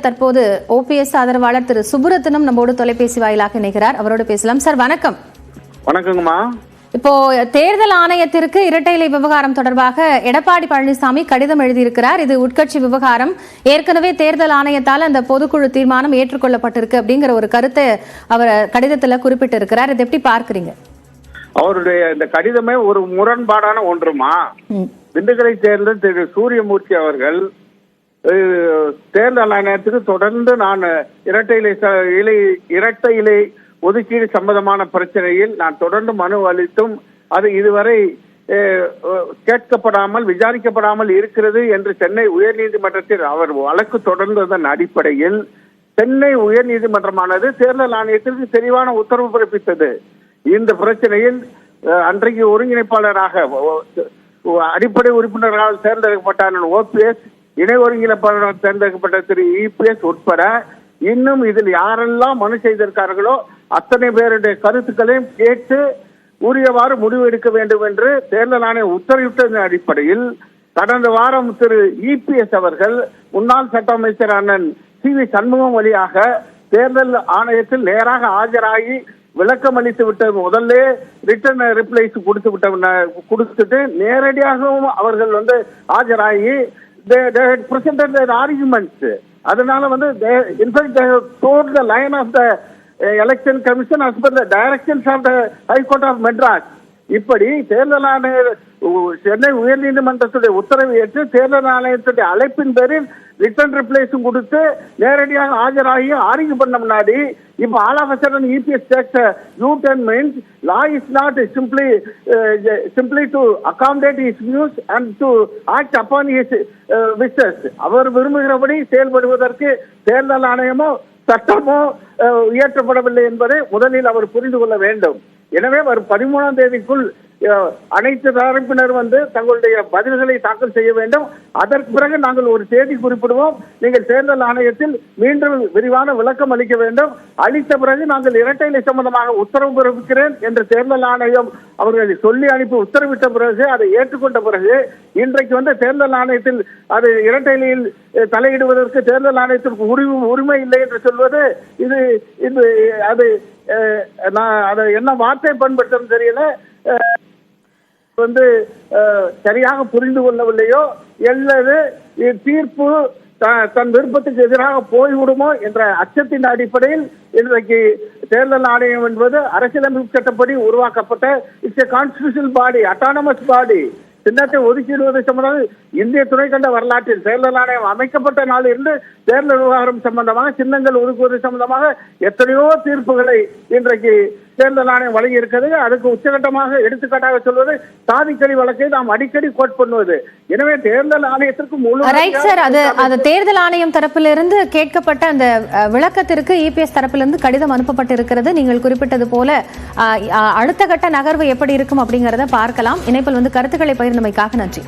தற்போது ஓபிஎஸ் ஆதரவாளர் திரு சுப்புரத்தினம் நம்மோடு தொலைபேசி வாயிலாக இணைகிறார். அவரோடு பேசலாம். சார் வணக்கம். வணக்கங்கம்மா. இப்போ தேர்தல் ஆணையத்திற்கு இரட்டை இலை விவகாரம் தொடர்பாக எடப்பாடி பழனிசாமி கடிதம் எழுதியிருக்கிறார். இது உட்கட்சி விவகாரம். ஏற்கனவே தேர்தல் ஆணையத்தால் அந்த பொதுக்குழு தீர்மானம் ஏற்றுக்கொள்ளப்பட்டிருக்கு அப்படிங்கிற ஒரு கருத்தை அவர் கடிதத்துல குறிப்பிட்டிருக்கிறார். இதை எப்படி பார்க்கறீங்க? அவருடைய இந்த கடிதமே ஒரு முரண்பாடான ஒன்றுமா. திண்டுக்கலை சேர்ந்த திரு சூரியமூர்த்தி அவர்கள் தேர்தல் ஆணையத்துக்கு தொடர்ந்து நான் இரட்டை இலை ச- இலை இரட்டை இலை ஒதுக்கீடு சம்பந்தமான பிரச்சனையில் நான் தொடர்ந்து மனு அளித்தும் அது இதுவரை கேட்கப்படாமல் விசாரிக்கப்படாமல் இருக்கிறது என்று சென்னை உயர்நீதிமன்றத்தில் அவர் வழக்கு தொடர்ந்ததன் அடிப்படையில் சென்னை உயர்நீதிமன்றமானது தேர்தல் ஆணையத்திற்கு தெளிவான உத்தரவு பிறப்பித்தது. இந்த பிரச்சனையில் அன்றைக்கு ஒருங்கிணைப்பாளராக அடிப்படை உறுப்பினர்களால் தேர்ந்தெடுக்கப்பட்ட ஓபிஎஸ் இணை ஒருங்கிணைப்பாளராக தேர்ந்தெடுக்கப்பட்ட திரு இபிஎஸ் உட்பட இன்னும் இதில் யாரெல்லாம் மனு செய்திருக்கார்களோ அத்தனை பேருடைய கருத்துக்களையும் கேட்டு உரியவாறு முடிவு எடுக்க வேண்டும் என்று தேர்தல் ஆணையம் உத்தரவிட்டதன் அடிப்படையில் கடந்த வாரம் திரு இபிஎஸ் அவர்கள் முன்னாள் சட்ட அமைச்சர் அண்ணன் சி வி சண்முகம் வழியாக தேர்தல் ஆணையத்தில் நேராக ஆஜராகி விளக்கம் அளித்து விட்ட முதல்ல ரிட்டர்ன் ரிப்ளைஸ் கொடுத்து விட்ட கொடுத்துட்டு நேரடியாகவும் அவர்கள் வந்து ஆஜராகி பிரசன்டட் ஆர்குமெண்ட்ஸ் அதனால வந்து in fact toed the line of the election commission as the the directions the the High Court of இப்படி தேர்தல் ஆணைய சென்னை உயர்நீதிமன்றத்துடைய உத்தரவை ஏற்று தேர்தல் ஆணையத்துடைய அழைப்பின் பேரில் ரிட்டர்ன் ரிப்ளேஸும் கொடுத்து நேரடியாக ஆஜராகி ஆர்கியூ பண்ண முன்னாடி இப்ப all of sudden EPS takes you then means law is not simply simply to accommodate his news and to act upon his wishes அவர் விரும்புகிறபடி செயல்படுவதற்கு தேர்தல் ஆணையமோ சட்டமோ uh, இயற்றப்படவில்லை என்பதை முதலில் அவர் புரிந்து கொள்ள வேண்டும். எனவே வரும் பதிமூணாம் தேதிக்குள் அனைத்து தரப்பினர் வந்து தங்களுடைய பதில்களை தாக்கல் செய்ய வேண்டும். அதற்கு பிறகு நாங்கள் ஒரு தேதி குறிப்பிடுவோம். நீங்கள் தேர்தல் ஆணையத்தில் மீண்டும் விரிவான விளக்கம் அளிக்க வேண்டும். அளித்த பிறகு நாங்கள் இரட்டை இலை சம்பந்தமாக உத்தரவு பிறப்பிக்கிறேன் என்று தேர்தல் ஆணையம் அவர்களை சொல்லி அனுப்பி உத்தரவிட்ட பிறகு அதை ஏற்றுக்கொண்ட பிறகு இன்றைக்கு வந்து தேர்தல் ஆணையத்தில் அது இரட்டை இலையில் தலையிடுவதற்கு தேர்தல் ஆணையத்திற்கு உரிமை உரிமை இல்லை என்று சொல்வது இது இது அது நான் அதை என்ன வார்த்தை பயன்படுத்தணும் தெரியல. வந்து சரியாக புரிந்து கொள்ளவில்லையோ அல்லது இ- தீர்ப்பு த- தன் விருப்பத்துக்கு எதிராக போய்விடுமோ என்ற அச்சத்தின் அடிப்படையில் இன்றைக்கு தேர்தல் ஆணையம் என்பது அரசியலமைப்பு சட்டப்படி உருவாக்கப்பட்ட it's a constitution body autonomous body சின்னத்தை ஒதுக்கீடுவது சம்பந்தமாக இந்திய துணைக்கண்ட வரலாற்றில் தேர்தல் ஆணையம் அமைக்கப்பட்ட நாள் இருந்து தேர்தல் விவகாரம் சம்பந்தமாக சின்னங்கள் ஒதுக்குவது சம்பந்தமாக எத்தனையோ தீர்ப்புகளை இன்றைக்கு தேர்தல் ஆணையம் வழங்கி இருக்கிறது. அதுக்கு உச்சகட்டமாக எடுத்துக்காட்டாக சொல்வது சாதிக்கடி வழக்கை நாம் அடிக்கடி கோட் பண்ணுவது. எனவே தேர்தல் ஆணையத்திற்கு முழு சார் அது அது தேர்தல் ஆணையம் தரப்பிலிருந்து கேட்கப்பட்ட அந்த விளக்கத்திற்கு இபிஎஸ் தரப்பிலிருந்து கடிதம் அனுப்பப்பட்டிருக்கிறது. நீங்கள் குறிப்பிட்டது போல அடுத்த கட்ட நகர்வு எப்படி இருக்கும் அப்படிங்கறத பார்க்கலாம். இணைப்பில் வந்து கருத்துக்களை பகிர்ந்தமைக்காக நன்றி.